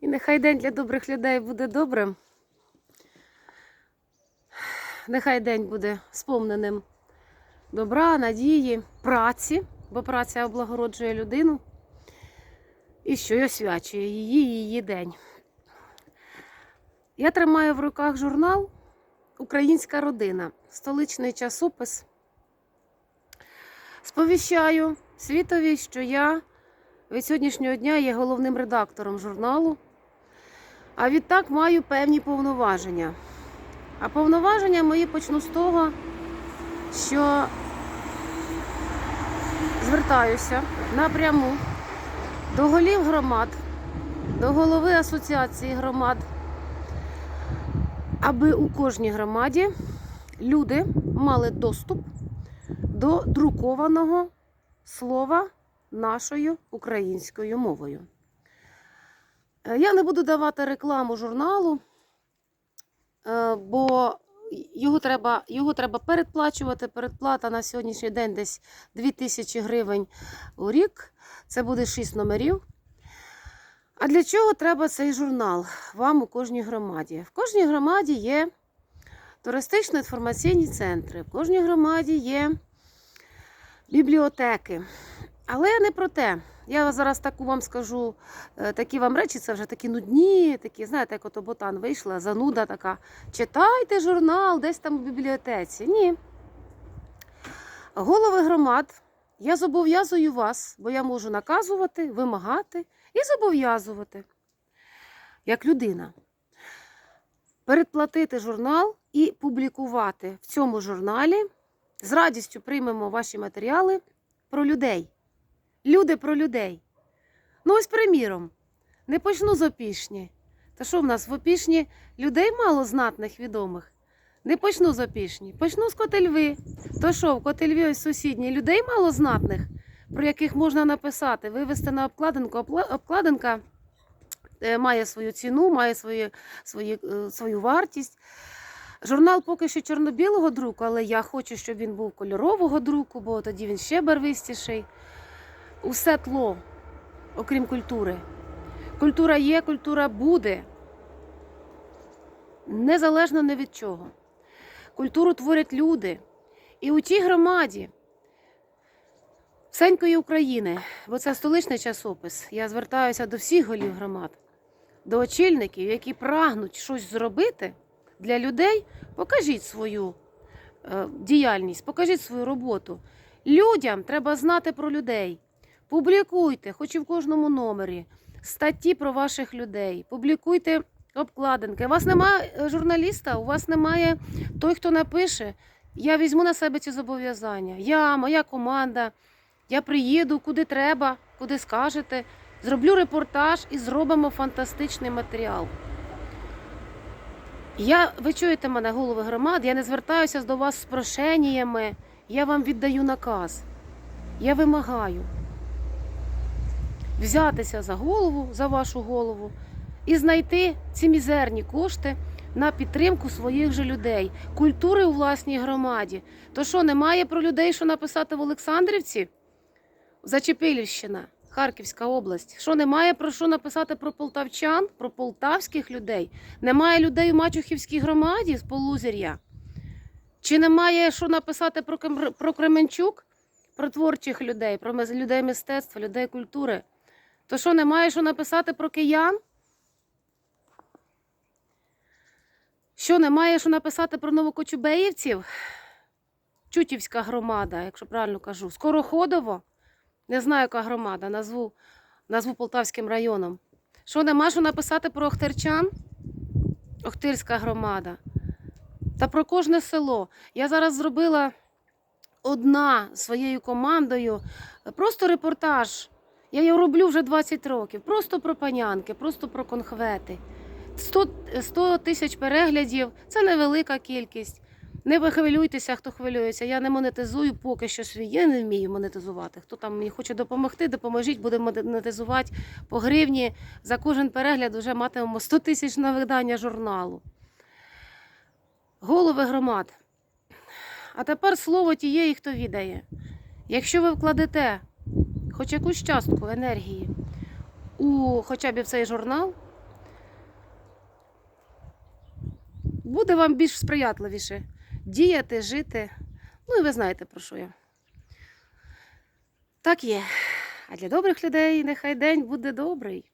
І нехай день для добрих людей буде добрим. Нехай день буде сповненим добра, надії, праці, бо праця облагороджує людину і що й освячує її її день. Я тримаю в руках журнал Українська родина, столичний часопис. Сповіщаю світові, що я від сьогоднішнього дня є головним редактором журналу, а відтак маю певні повноваження. А повноваження мої почну з того, що звертаюся напряму до голів громад, до голови асоціації громад, аби у кожній громаді люди мали доступ до друкованого слова нашою українською мовою. Е, Я не буду давати рекламу журналу, е, бо його треба, його треба передплачувати. Передплата на сьогоднішній день десь 2000 гривень у рік. Це буде 6 номерів. А для чого треба цей журнал вам у кожній громаді? В кожній громаді є туристично-інформаційні центри, в кожній громаді є бібліотеки. Але не про те. Я зараз таку вам скажу, е, такі вам речі, це вже такі нудні, такі, знаєте, як ото ботан вийшла, зануда така. Читайте журнал десь там у бібліотеці. Ні. Голови громад, я зобов'язую вас, бо я можу наказувати, вимагати і зобов'язувати, як людина, передплатити журнал і публікувати в цьому журналі. З радістю приймемо ваші матеріали про людей. Люди про людей. Ну, ось приміром, не почну з опішні. Та що в нас в опішні людей мало знатних, відомих? Не почну з опішні, почну з Котельви. То що, в Котельві ось сусідні людей мало знатних, про яких можна написати, вивести на обкладинку. Обкладинка е, має свою ціну, має свою, свою, е, свою вартість. Журнал поки що чорно-білого друку, але я хочу, щоб він був кольорового друку, бо тоді він ще барвистіший. Усе тло, окрім культури. Культура є, культура буде. Незалежно не від чого. Культуру творять люди. І у тій громаді всенької України, бо це столичний часопис, я звертаюся до всіх голів громад, до очільників, які прагнуть щось зробити для людей, покажіть свою е, діяльність, покажіть свою роботу. Людям треба знати про людей. Публікуйте, хоч і в кожному номері, статті про ваших людей. Публікуйте обкладинки. У вас немає е, журналіста, у вас немає той, хто напише. Я візьму на себе ці зобов'язання. Я, моя команда. Я приїду куди треба, куди скажете. Зроблю репортаж і зробимо фантастичний матеріал. Я, ви чуєте мене, голови громад, я не звертаюся до вас з прошеннями, я вам віддаю наказ. Я вимагаю взятися за голову, за вашу голову і знайти ці мізерні кошти на підтримку своїх же людей, культури у власній громаді. То що, немає про людей, що написати в Олександрівці? Зачепилівщина, Харківська область. Що немає про що написати про полтавчан, про полтавських людей? Немає людей у Мачухівській громаді з Полузір'я? Чи немає що написати про, Кременчук, про творчих людей, про людей мистецтва, людей культури? То що немає що написати про киян? Що немає що написати про новокочубеївців? Чутівська громада, якщо правильно кажу. Скороходово. Не знаю, яка громада, назву, назву Полтавським районом. Що нема що написати про Охтерчан? Охтирська громада. Та про кожне село. Я зараз зробила одна своєю командою просто репортаж. Я його роблю вже 20 років. Просто про панянки, просто про конхвети. 100 100 тисяч переглядів це невелика кількість. Не ви хвилюйтеся, хто хвилюється. Я не монетизую поки що свій. Я не вмію монетизувати. Хто там мені хоче допомогти, допоможіть, будемо монетизувати по гривні. За кожен перегляд вже матимемо 100 тисяч на видання журналу. Голови громад. А тепер слово тієї, хто відає. Якщо ви вкладете хоч якусь частку енергії у хоча б в цей журнал, буде вам більш сприятливіше діяти, жити. Ну і ви знаєте, про що я. Так є. А для добрих людей нехай день буде добрий.